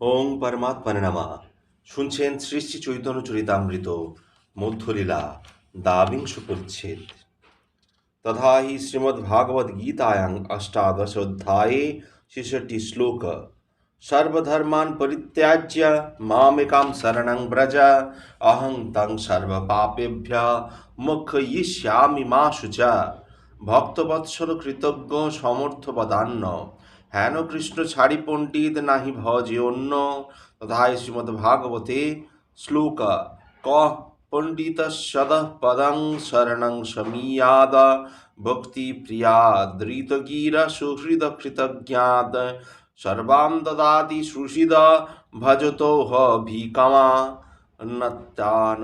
ওং পরমাত্মা নামা। শুনছেন সৃষ্টি চৈতন্য চরিতামৃত মধ্যলীলা দাবিংশ পরিচ্ছেদ তথা হি শ্রীমদ্ ভাগবত গীতায়াং অষ্টাদশ অধ্যায়ে ছিষট্টি শ্লোক। সর্বধর্মান পরিত্যাজ্য মামেকাম শরণং ব্রজ, অহং তং সর্বপাপেভ্য মুখ্যয়িষ্যামি মা শুচ ভক্তবৎসল কৃতজ্ঞ সমর্থবদান্ন হেন কৃষ্ণ ছাড়ি পণ্ডিত নাহি ভজে অন্য তথায় শ্রীমদ্ ভাগবতে শ্লোক, ক পণ্ডিত সদ পদং শরণং সমীয়াদ। ভক্তি প্রিয়া ধৃতগীরা সুহৃদ কৃতজ্ঞাত। সর্বাম দদাতি সুষিদ ভজতো হ ভিকমা। নত্যান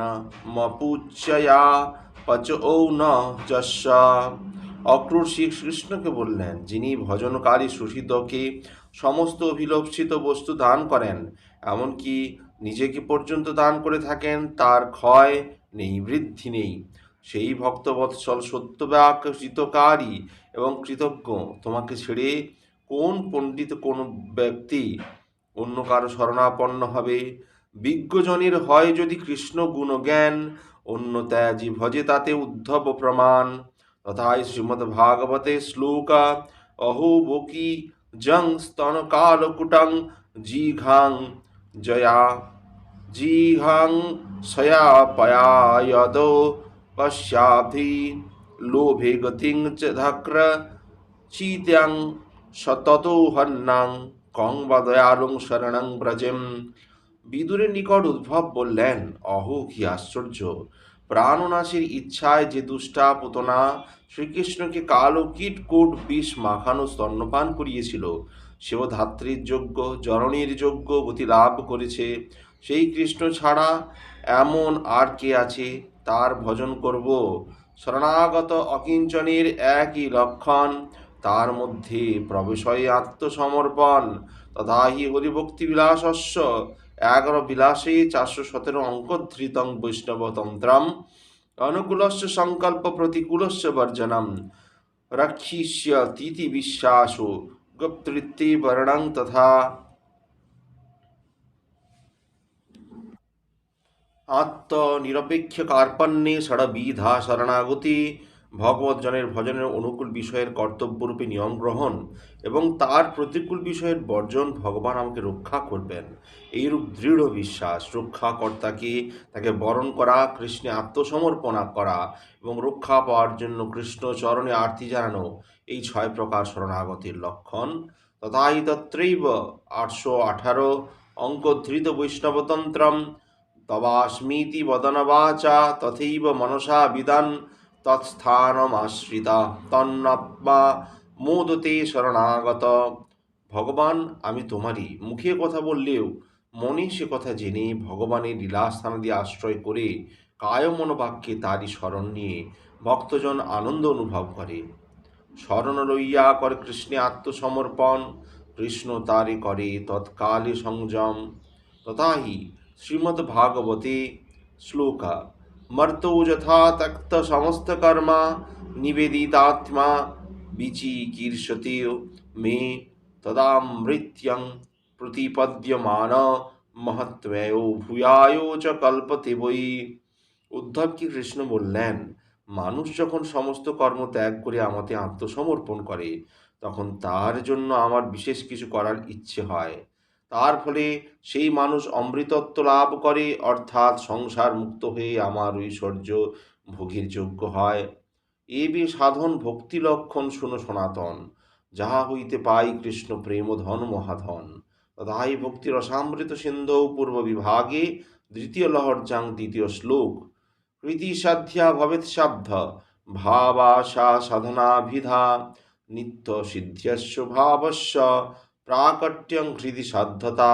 মপুচ্ছয়া পচ ন যশ। অক্রূর শ্রীকৃষ্ণকে বললেন, যিনি ভজনকারী সুষিদকে সমস্ত অভিলষিত বস্তু দান করেন, এমনকি নিজেকে পর্যন্ত দান করে থাকেন, তার ক্ষয় নেই, বৃদ্ধি নেই। সেই ভক্তবৎসল সত্যবাক চিতকারী এবং কৃতজ্ঞ। তোমাকে ছেড়ে কোন পণ্ডিত কোন ব্যক্তি অন্য কারও শরণাপন্ন হবে? বিজ্ঞজনের হয় যদি কৃষ্ণ গুণজ্ঞান অন্য ত্যাজি ভজে তাতে উদ্ধব প্রমাণ। তথায় শ্রীমদ্ ভাগবতে শ্লোকা অহো বকি জং স্তন কালকুটং জিঘাং জয়া জিঘাং সয়া পয়ায়দ পশ্যাধি লোভে গতিং চ চিত্যাং সততো হন্নাং কং বা দয়ালুং শরণং ব্রজেম বিদুরের নিকট উদ্ভব বললেন অহ কি আশ্চর্য! প্রাণনাশের ইচ্ছায় যে দুষ্টা পুতনা শ্রীকৃষ্ণকে কালো কীটকূট বিষ মাখানো স্তন্যপান করিয়েছিল, সেও ধাত্রীর যোগ্য, জননীর যোগ্য গতি লাভ করেছে। সেই কৃষ্ণ ছাড়া এমন আর কে আছে? তার ভজন করব। শরণাগত অকিঞ্চনের একই লক্ষণ, তার মধ্যে প্রবেশয়ে আত্মসমর্পণ। তথা হি হরিভক্তি বিলাসস্য এগারো বিলাসে চারশো সতেরো অঙ্কধৃতং বৈষ্ণবতন্ত্রম। অনুকূলস্য সংকল্প প্রতিকূলস্য বর্জনম। রক্ষিষ্যতীতি বিশ্বাসো গুপ্তৃত্তি বর্ণং তথা আত্মনিরপেক্ষ কার্পণ্যে ষড়বিধা শরণাগতি ভগবৎজনের ভজনের অনুকূল বিষয়ের কর্তব্যরূপে নিয়ম গ্রহণ এবং তার প্রতিকূল বিষয়ের বর্জন ভগবান আমাকে রক্ষা করবেন। এইরূপ দৃঢ় বিশ্বাস রক্ষাকর্তাকে তাকে বরণ করা, কৃষ্ণে আত্মসমর্পণা করা এবং রক্ষা পাওয়ার জন্য কৃষ্ণ চরণে আরতি জানানো, এই ছয় প্রকার শরণাগতির লক্ষণ। তথাহি তত্রৈব আটশো আঠারো অঙ্কধৃত বৈষ্ণবতন্ত্রম, তবাস্মিতি বদনবাচা, তথৈব মনসা বিদান তৎস্থানমাশ্রিতা তন্নাত্মা মোদতে শরণাগত। ভগবান, আমি তোমারই। মুখে কথা বললেও মনে সে কথা জেনে ভগবানের লীলাস্থানাদি আশ্রয় করে কায় মনোবাক্যে তারই স্মরণ নিয়ে ভক্তজন আনন্দ অনুভব করে। স্মরণ লইয়া করে কৃষ্ণে আত্মসমর্পণ, কৃষ্ণ তারে করে তৎকালে সংযম। তথাহি শ্রীমদ্ ভাগবতে শ্লোকা মর্তো যথা তক্ত সমস্ত কর্মা নিবেদিতাত্মা বিচিকীর্ষতে মে তদামৃত্যং প্রতিপদ্যমান মহত্মেয় ভূয়ায় চ কল্পতে বই উদ্ধবকে কৃষ্ণ বললেন, মানুষ যখন সমস্ত কর্ম ত্যাগ করে আমাতে আত্মসমর্পণ করে, তখন তার জন্য আমার বিশেষ কিছু করার ইচ্ছে হয়। তার ফলে সেই মানুষ অমৃতত্ব লাভ করে, অর্থাৎ সংসার মুক্ত হয়ে আমার ঐশ্বর্য ভোগের যোগ্য হয়। এ বি সাধন ভক্তি লক্ষণ শুনো সনাতন, যাহা হইতে পাই কৃষ্ণ প্রেম ধন মহাধন। তথাই ভক্তি রসামৃত সিন্ধৌ পূর্ব বিভাগে দ্বিতীয় লহরজাং দ্বিতীয় শ্লোক। কৃতি সাধ্যা ভবেৎ সাধ্য, ভাবাশা সাধনাভিধা, নিত্য সিদ্ধ্যস্য ভাবস্য প্রাকট্যং হৃদি সাধ্যতা।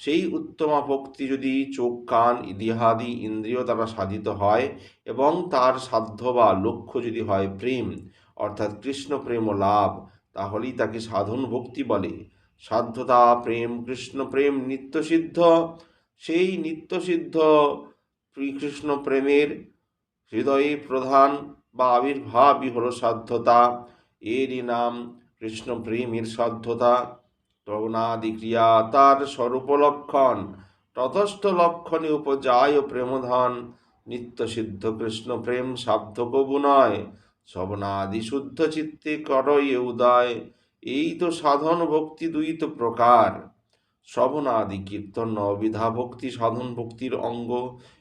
সেই উত্তমা ভক্তি যদি চোখ, কান ইতিহাদি ইন্দ্রিয় দ্বারা সাধিত হয় এবং তার সাধ্য বা লক্ষ্য যদি হয় প্রেম, অর্থাৎ কৃষ্ণ প্রেম লাভ, তাহলেই তাকে সাধন ভক্তি বলে। সাধ্যতা, প্রেম, কৃষ্ণ প্রেম নিত্যসিদ্ধ সেই নিত্যসিদ্ধ শ্রীকৃষ্ণ প্রেমের হৃদয়ে প্রধান বা আবির্ভাবই হল সাধ্যতা। এরই নাম কৃষ্ণ প্রেমের সাধ্যতা ক্রিয়া তার স্বরূপ লক্ষণ তথস্থ লক্ষণে উপজায় প্রেমধন, নিত্য সিদ্ধ কৃষ্ণ প্রেম সাধ্য কবু নয় শ্রবণাদি শুদ্ধ চিত্তে করই উদয়, এই তো সাধন ভক্তি দুই তো প্রকার। শ্রবণাদি কীর্তন অবিধা ভক্তি সাধন ভক্তির অঙ্গ,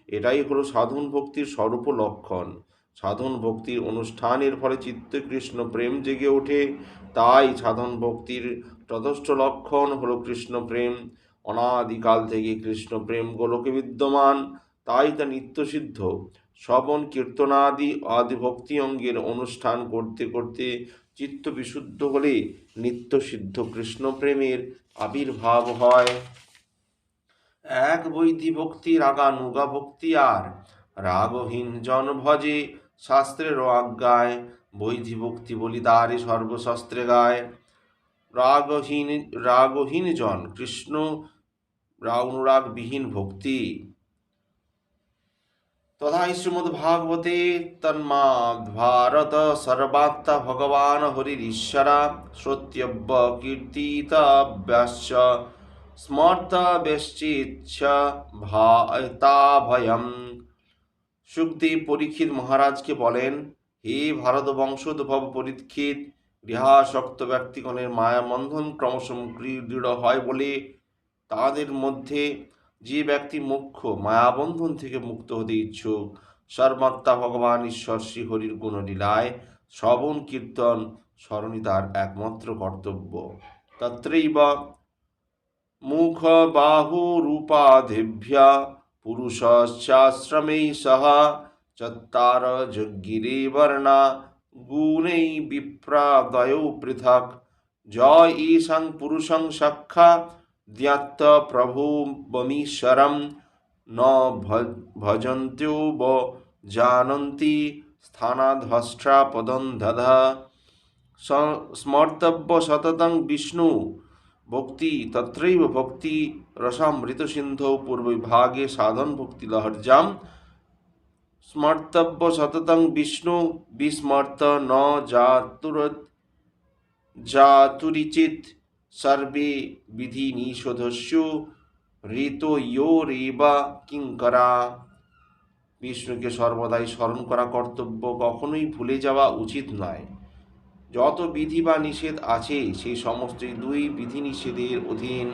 এটাই হলো সাধন ভক্তির স্বরূপ লক্ষণ সাধন ভক্তির অনুষ্ঠানের ফলে চিত্তে কৃষ্ণ প্রেম জেগে ওঠে। তাই সাধন ভক্তির যথেষ্ট লক্ষণ হল কৃষ্ণ প্রেম। অনাদিকাল থেকে কৃষ্ণ প্রেম গোলকে বিদ্যমান। তাই তা নিত্যসিদ্ধ শ্রবণ কীর্তনাদি আদি ভক্তি অঙ্গের অনুষ্ঠান করতে করতে চিত্ত বিশুদ্ধ হলে নিত্যসিদ্ধ কৃষ্ণ প্রেমের আবির্ভাব হয়। এক বৈধি ভক্তি রাগা নুগা ভক্তি আর। রাগহীন জন ভজে শাস্ত্রের আজ্ঞায় বৈধি ভক্তি বলি দ্বারে সর্বশস্ত্রে গায়। রাগহীন রাগহীন জন কৃষ্ণ অনুরাগবিহীন ভক্তি। তথা শ্রীমদ্ ভাগবতে তন্মাদ ভারত সর্বাত্মা ভগবান হরিশ্বরা শ্রোত্যব্য কীর্তিতব্যশ্চ স্মর্ত বেশ্চিচ্ছ ভাতা ভয়ম সুখদেব পরীক্ষিত মহারাজকে বলেন, হে ভারত বংশোদ্ভব পরীক্ষিত গৃহাসক্ত ব্যক্তিগণের মায়াবন্ধন ক্রমশ দৃঢ় হয় বলে তাদের মধ্যে যে ব্যক্তি মুখ্য, মায়াবন্ধন থেকে মুক্ত হতে ইচ্ছুক, সর্বাত্মা ভগবান ঈশ্বর শ্রীহরির গুণলীলায় শ্রবণ, কীর্তন, স্মরণই তার একমাত্র কর্তব্য। তত্রৈব মুখ বাহু রূপাধিভ্যা পুরুষশ্চাশ্রমে সহ চত্বার যজ্ঞিরে বর্ণা গুণৈ বিপ্রাদয়ৌ পৃথক জয় ঈশং পুরুষং সখ্যা জ্ঞাত প্রভুবমীশ্বরম ন ভ- ভজন্ত্yo ব জানন্তি স্থানাধ্বস্ত্রা পদং দধ স্মর্তব্য সততং বিষ্ণু ভক্তি তত্রৈব ভক্তি রসামৃত সিন্ধৌ পূর্ববিভাগে সাধন ভক্তি লহর্জাম। স্মর্তব্য সততং বিষ্ণু বিস্মর্ত ন জাতুর জাতুরিচিত সর্বে বিধি নিষোধস্যু ঋতো ইয়ো রেবা কিঙ্করা। বিষ্ণুকে সর্বদাই স্মরণ করা কর্তব্য কখনোই ভুলে যাওয়া উচিত নয়। যত বিধি বা নিষেধ আছে, সেই সমস্ত দুই বিধি নিষেধের অধীন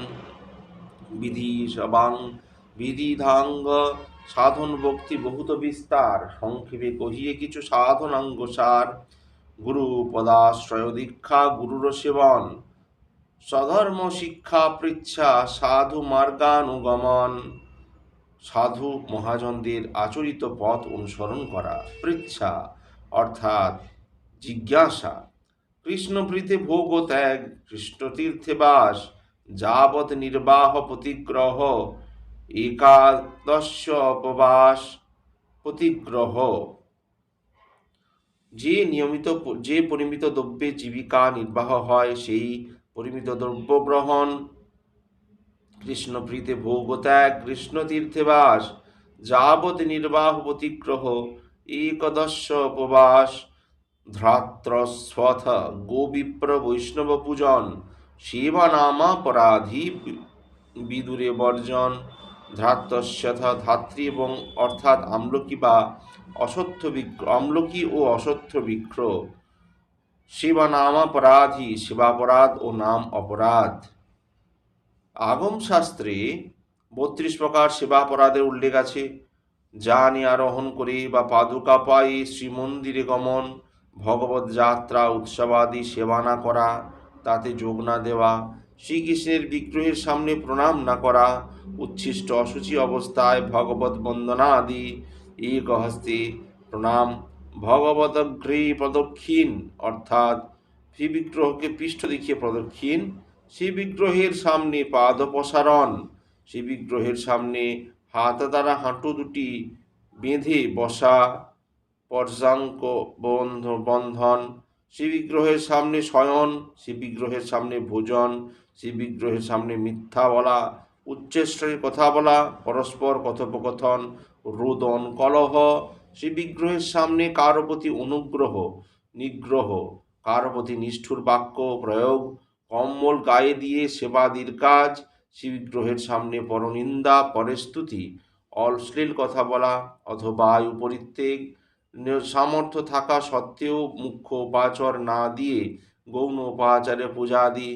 বিধি সবাং বিধিধাঙ্গ সাধন ভক্তি বহুত বিস্তার। সংক্ষেপে কহিয়ে কিছু সাধনাঙ্গ সার গুরু পদাশ্রয় দীক্ষা, গুরুর সেবন। স্বধর্ম শিক্ষা, পৃচ্ছা, সাধু মার্গানুগমন। সাধু মহাজনদের আচরিত পথ অনুসরণ করা। পৃচ্ছা অর্থাৎ জিজ্ঞাসা। কৃষ্ণপ্রীতে ভোগ ও ত্যাগ, কৃষ্ণতীর্থে বাস, যাবৎ নির্বাহ প্রতিগ্রহ একাদশ অপবাস প্রতিগ্রহ যে নিয়মিত যে পরিমিত দ্রব্যে জীবিকা নির্বাহ হয়, সেই পরিমিত দ্রব্য গ্রহণ, কৃষ্ণপ্রীতে ভোগ ত্যাগ, কৃষ্ণতীর্থে বাস, যাবৎ নির্বাহ প্রতিগ্রহ একদশ উপবাস ধ্রাত্রস্বথ গোবিপ্র বৈষ্ণব পূজন সেবানামাপরাধী বিদুরে বর্জন। ধ্রাত্রস্যথ ধাত্রী এবং অর্থাৎ আমলকি বা অসত্য বৃক্ষ আমলকি ও অসত্য বৃক্ষ সেবানামাপরাধী সেবাপরাধ ও নাম অপরাধ আগম শাস্ত্রে বত্রিশ প্রকার সেবাপরাধের উল্লেখ আছে। যা নিয়ে আরোহণ করে বা পাদুকা পায়ে শ্রীমন্দিরে গমন ভগবত যাত্রা উৎসবাদি সেবা না করা, তাতে যোগ না দেওয়া, শ্রীকৃষ্ণের বিগ্রহের সামনে প্রণাম না করা, উচ্ছিষ্ট অসুচি অবস্থায় ভগবত বন্দনা আদি এক হস্তে প্রণাম ভগবত গৃহে প্রদক্ষিণ, অর্থাৎ শ্রী বিগ্রহকে পৃষ্ঠ দেখিয়ে প্রদক্ষিণ শ্রী বিগ্রহের সামনে পাদ প্রসারণ শ্রী বিগ্রহের সামনে হাত দ্বারা হাঁটু দুটি বেঁধে বসা পর্যাঙ্ক বন্ধ, বন্ধন। শ্রী বিগ্রহের সামনে শয়ন শ্রী বিগ্রহের সামনে ভোজন শ্রী বিগ্রহের সামনে মিথ্যা বলা উচ্চস্বরে কথা বলা, পরস্পর কথোপকথন, রোদন কলহ। শ্রী বিগ্রহের সামনে কারও প্রতি অনুগ্রহ, নিগ্রহ, কারও প্রতি নিষ্ঠুর বাক্য, প্রয়োগ, কম্বল গায়ে দিয়ে সেবাদির কাজ শিবগ্রহের সামনে পরনিন্দা, পরেস্তুতি অশ্লীল কথা বলা, অথবা বায়ু পরিত্যাগ নে- সামর্থ্য থাকা সত্ত্বেও মুখ্য উপাচর না দিয়ে গৌণ উপাচারে পূজাদি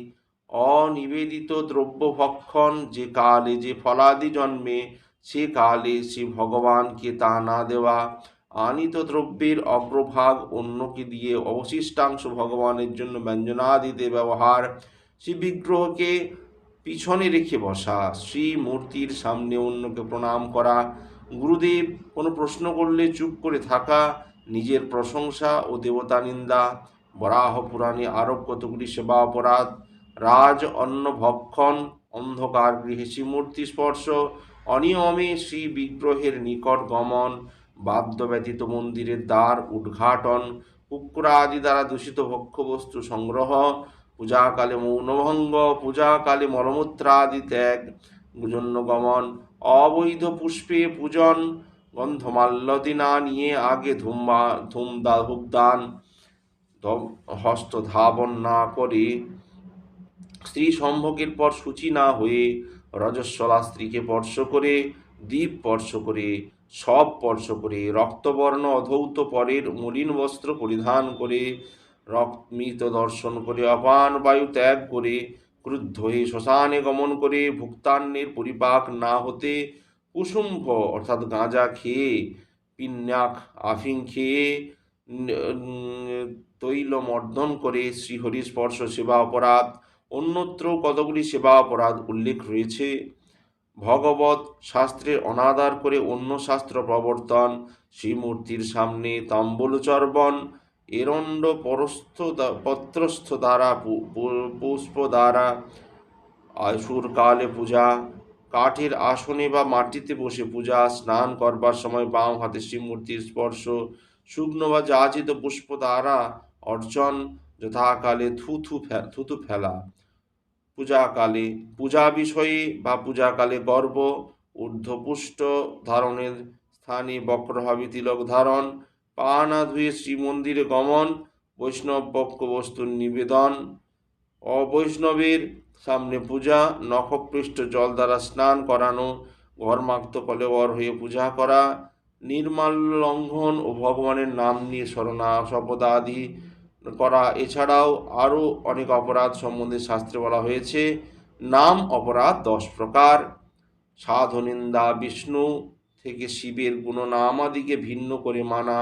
অনিবেদিত দ্রব্য ভক্ষণ যে কালে যে ফলাদি জন্মে, সে কালে সে ভগবানকে তা না দেওয়া। আনিত দ্রব্যের অগ্রভাগ অন্যকে দিয়ে অবশিষ্টাংশ ভগবানের জন্য ব্যঞ্জনাদিতে ব্যবহার। শ্রী বিগ্রহকে পিছনে রেখে বসা শ্রী মূর্তির সামনে অন্যকে প্রণাম করা। গুরুদেব, কোনো প্রশ্ন করলে চুপ করে থাকা, নিজের প্রশংসা ও দেবতা নিন্দা, বরাহ পুরাণে আরও কতগুলি সেবা অপরাধ, রাজ অন্ন ভক্ষণ, অন্ধকার গৃহে শ্রীমূর্তি স্পর্শ, অনিয়মে শ্রী বিগ্রহের নিকট গমন, বাদ্য ব্যতীত মন্দিরের দ্বার উদ্ঘাটন, কুকুরা আদি দ্বারা দূষিত ভক্ষ্যবস্তু সংগ্রহ, পূজাকালে মৌনভঙ্গ, পূজাকালে মলমূত্রাদি ত্যাগ, জন্য গমন অবৈধ পুষ্পে পূজন গন্ধমাল্যদি নিয়ে আগে ধূমা ধূমদা, ধূপদান হস্ত ধাবন না করে স্ত্রী সম্ভোগের পর সূচি না হয়ে রজস্বলা স্ত্রীকে স্পর্শ করে, দ্বীপ স্পর্শ করে, সব স্পর্শ করে, রক্তবর্ণ অধৌত পরের মলিন বস্ত্র পরিধান করে রক্তমৃত দর্শন করে, অপান বায়ু ত্যাগ করে ক্রুদ্ধ হয়ে শ্মশানে গমন করে ভুক্তান্নের পরিপাক না হতে কুসুম্ভ অর্থাৎ গাঁজা খেয়ে, পিন্যাক আফিং খেয়ে তৈল মর্দন করে শ্রীহরি স্পর্শ সেবা অপরাধ। অন্যত্র কতগুলি সেবা অপরাধ উল্লেখ রয়েছে? ভগবত শাস্ত্রের অনাদার করে অন্য শাস্ত্র প্রবর্তন। শ্রীমূর্তির সামনে তাম্বুল চর্বণ। এরণ্ড পরস্থ পত্রস্থ দ্বারা পুষ্প দ্বারা আসুর কালে পূজা, কাঠের আসনে বা মাটিতে বসে পূজা, স্নান করবার সময় বাম হাতে শ্রীমূর্তির স্পর্শ, শুকনো বা যাচিত পুষ্প দ্বারা অর্চন, যথাকালে থুথু থুতু ফেলা। পূজাকালে পূজা বিষয়ে বা পূজাকালে গর্ব, ঊর্ধ্বপুষ্ট ধারণের স্থানে বক্রভাবী তিলক ধারণ পা না ধুয়ে শ্রীমন্দিরে গমন, বৈষ্ণব পক্ষ বস্তুর নিবেদন, অবৈষ্ণবের সামনে পূজা, নখপৃষ্ঠ জল দ্বারা স্নান করানো, ঘরমাক্ত কলেবর হয়ে পূজা করা নির্মাল্য লঙ্ঘন ও ভগবানের নাম নিয়ে স্মরণা শপথ আদি করা। এছাড়াও আরও অনেক অপরাধ সম্বন্ধে শাস্ত্রে বলা হয়েছে, নাম অপরাধ দশ প্রকার। সাধু, নিন্দা, বিষ্ণু থেকে শিবের গুণনামাদিকে ভিন্ন করে মানা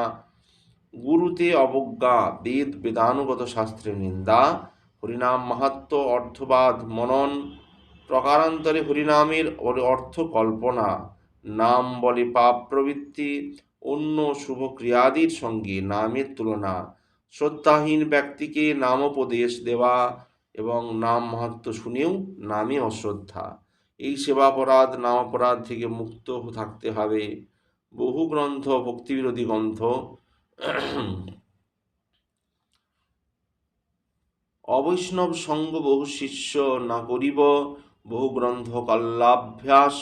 গুরুতে অবজ্ঞা, বেদ, বেদানুগত শাস্ত্রের নিন্দা, হরিনাম মাহাত্ম অর্থবাদ মনন, প্রকারান্তরে হরিনামের অর- অর্থ কল্পনা, নাম বলে পাপ প্রবৃত্তি, অন্য শুভ ক্রিয়াদির সঙ্গে নামের তুলনা, শ্রদ্ধাহীন ব্যক্তিকে নামোপদেশ দেওয়া এবং নাম মাহাত্ম শুনেও নামে অশ্রদ্ধা। এই সেবাপরাধ, নামাপরাধ থেকে মুক্ত থাকতে হবে। বহু গ্রন্থ, ভক্তিবিরোধী গ্রন্থ অবৈষ্ণব সঙ্গ বহু শিষ্য না করিব, বহু গ্রন্থ কল্লাভ্যাস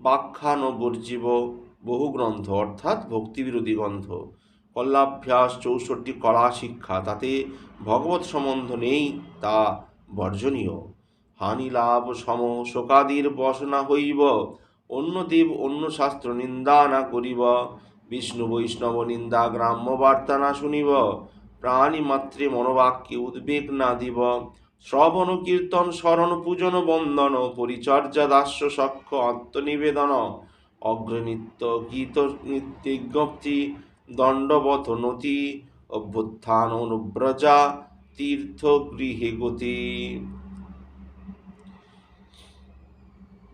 বাখ্যান বর্জিব বহু গ্রন্থ, অর্থাৎ ভক্তিবিরোধী গ্রন্থ। কল্লাভ্যাস চৌষট্টি কলা শিক্ষা, তাতে ভগবত সম্বন্ধ নেই, তা বর্জনীয়। হানি লাভ সম শোকাদির বসনা হইব, অন্য দেব অন্য শাস্ত্র নিন্দা না করিব। বিষ্ণু বৈষ্ণব নিন্দা গ্রাম্য বার্তা না শুনিব, প্রাণী মাত্রে মনোবাক্যে উদ্বেগ না দিব। শ্রবণ, কীর্তন, স্মরণ, পূজন, বন্দন, পরিচর্যা, দাস্য সক্ষ আত্মনিবেদন, অগ্রনৃত্য, গীত নৃত্যজ্ঞপ্তি দণ্ডবত নতি, অভ্যুত্থান, অনুব্রজা, তীর্থ, গৃহে গতি।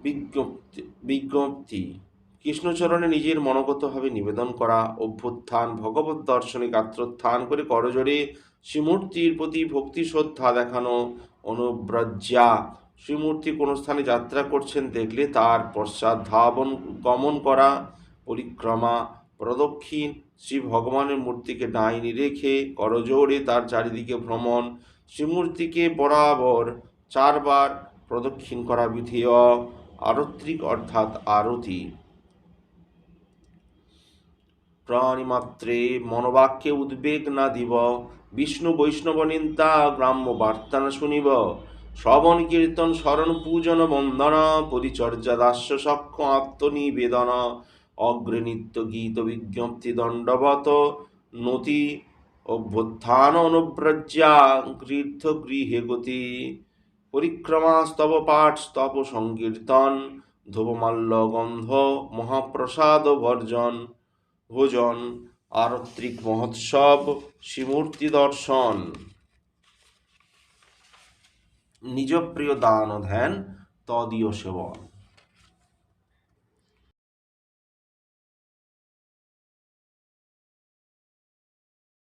বিজ্ঞপ্তি বিজ্ঞপ্তি। কৃষ্ণচরণে নিজের মনোগতভাবে নিবেদন করা, অভ্যুত্থান, ভগবত দর্শনে গাত্রোত্থান করে করজোড়ে শ্রীমূর্তির প্রতি ভক্তি শ্রদ্ধা দেখানো, অনুব্রজ্যা। শ্রীমূর্তি কোনো স্থানে যাত্রা করছেন দেখলে তার পশ্চাৎ ধাবন গমন করা, পরিক্রমা, প্রদক্ষিণ শ্রী ভগবানের মূর্তিকে ডাইনি রেখে করজোড়ে তার চারিদিকে ভ্রমণ, শ্রীমূর্তিকে বরাবর চারবার প্রদক্ষিণ করা বিধেয়, আরত্রিক অর্থাৎ আরতি। প্রাণীমাত্রে মনোবাক্যে উদ্বেগ না দিব, বিষ্ণু বৈষ্ণব নিন্দা গ্রাম্য বার্তা না শুনিব। শ্রবণ কীর্তন, স্মরণ পূজন, বন্দনা, পরিচর্যা দাস্য, সক্ষ আত্মনিবেদন, অগ্রে নিত্য গীত বিজ্ঞপ্তি দণ্ডবত, নতি অভ্যুত্থান অনুব্রজ্যা গৃদ্ধ গৃহে গতি, পরিক্রমা স্তব পাঠ, স্তব সংকীর্তন, ধূপমাল্য গন্ধ, মহাপ্রসাদ বর্জন। ভোজন আরত্রিক মহোৎসব শ্রীমূর্তি দর্শন। নিজ প্রিয় দান ও ধ্যান তদীয় সেবন।